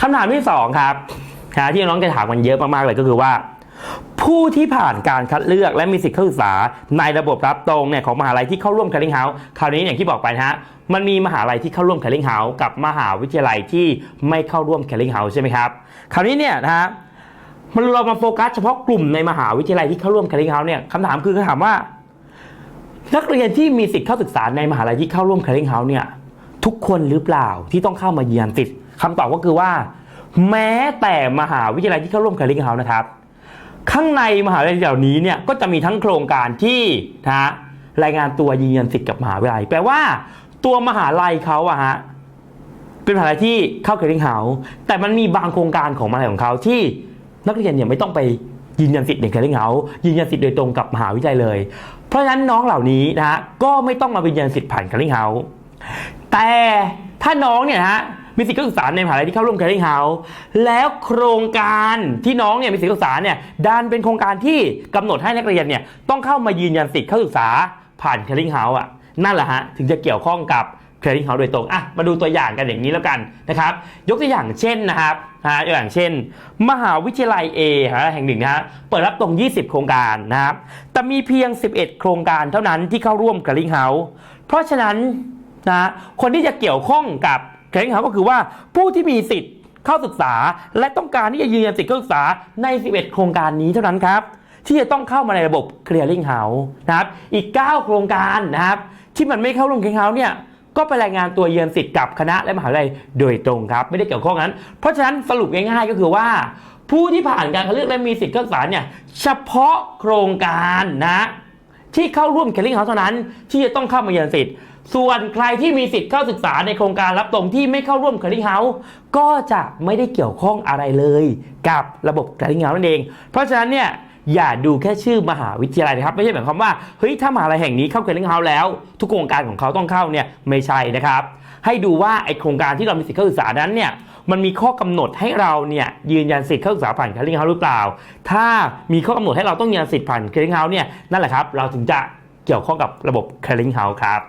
คำถามที่สองครับนะที่น้องจะถามกันเยอะมากๆเลยก็คือว่า ผู้ที่ผ่านการคัดเลือกและมีสิทธิ์เข้าศึกษาในระบบรับตรงเนี่ยของมหาลัยที่เข้าร่วม Caring House คราวนี้อย่างที่บอกไปนะฮะมันมีมหาลัยที่เข้าร่วม Caring House กับมหาวิทยาลัยที่ไม่เข้าร่วม Caring House ใช่ไหมครับคราวนี้เนี่ยนะฮะมันเรามาโฟกัสเฉพาะกลุ่มในมหาวิทยาลัยที่เข้าร่วม Caring House เนี่ยคำถามคือคำถามว่า นักเรียนที่มีสิทธิ์เข้าศึกษาในมหาลัยที่เข้าร่วม Caring House เนี่ย ทุกคนหรือเปล่าที่ต้องเข้ามายืนยันสิทธิ์คำตอบก็คือว่า แม้แต่มหาวิทยาลัยที่เข้าร่วม Caring House นะครับ ข้างในมหาวิทยาลัยเหล่านี้เนี่ยก็จะมีทั้งโครงการที่นะรายงานตัวยืนยันสิทธิ์กับมหาวิทยาลัย แปลว่า ตัวมหาลัยเขาอะฮะเป็นมหาลัยที่เข้า Caring House แต่มันมีบางโครงการของมหาลัยของเขาที่นักเรียนเนี่ยไม่ต้องไปยืนยันสิทธิ์ใน Caring House ยืนยันสิทธิ์โดยตรงกับมหาวิทยาลัยเลย เพราะฉะนั้นน้องเหล่านี้นะฮะก็ไม่ต้องมายืนยันสิทธิ์ผ่าน Caring House แต่ถ้าน้องเนี่ยนะฮะมีสิทธิการศึกษาในมหาลัยที่เข้าร่วม Caring House แล้วโครงการที่น้องเนี่ยมีสิทธิการศึกษาเนี่ยดันเป็นโครงการที่กำหนดให้นักเรียนเนี่ยต้องเข้ามายืนยันสิทธิเข้าศึกษาผ่าน Caring House อะนั่นแหละฮะถึงจะเกี่ยวข้องกับ Caring House โดยตรงอะมาดูตัวอย่างกันอย่างนี้แล้วกันนะครับ ยกตัวอย่างเช่นนะครับนะฮะอย่างเช่น มหาวิทยาลัย A ฮะแห่งหนึ่งนะฮะเปิดรับตรง 20 โครงการนะครับแต่มีเพียง 11 โครงการเท่านั้นที่เข้าร่วม Caring House เพราะฉะนั้น นะ คนที่จะเกี่ยวข้องกับแข่งขันก็คือว่าผู้ที่มีสิทธิ์เข้าศึกษา และต้องการที่จะยืนยันสิทธิ์เข้าศึกษาใน 11 โครงการนี้เท่านั้นครับ ที่จะต้องเข้ามาในระบบ Clearing House นะครับ อีก 9 โครงการนะครับ ที่มันไม่เข้าร่วม Clearing House เนี่ยก็ไปรายงานตัวยืนยันสิทธิ์กับคณะและมหาวิทยาลัยโดยตรงครับ ไม่ได้เกี่ยวข้องนั้น เพราะฉะนั้นสรุปง่ายๆก็คือว่า ผู้ที่ผ่านการคัดเลือกและมีสิทธิ์เข้าศึกษาเนี่ยเฉพาะโครงการนะ ที่เข้าร่วม Caring House เท่านั้น ที่จะต้องเข้ามาเยือนสิทธิ์ ส่วนใครที่มีสิทธิ์เข้าศึกษาในโครงการรับตรงที่ไม่เข้าร่วม Caring House ก็จะไม่ได้เกี่ยวข้องอะไรเลย กับระบบ Caring House นั่นเอง เพราะฉะนั้นเนี่ยอย่าดูแค่ชื่อมหาวิทยาลัยนะครับ ไม่ใช่หมายความว่าเฮ้ยถ้ามหาลัยแห่งนี้เข้า Caring House แล้ว ทุกโครงการของเขาต้องเข้าเนี่ยไม่ใช่นะครับ ให้ดูว่าไอโครงการที่เรามีสิทธิ์เข้าศึกษานั้นเนี่ย มันมีข้อกำหนดให้เราเนี่ยยืนยันสิทธิ์เข้าศึกษาผ่าน Caring House หรือเปล่า ถ้ามีข้อกำหนดให้เราต้องยืนยันสิทธิ์ผ่าน Caring House เนี่ยนั่นแหละครับเราถึงจะเกี่ยวข้องกับระบบ Caring House ครับ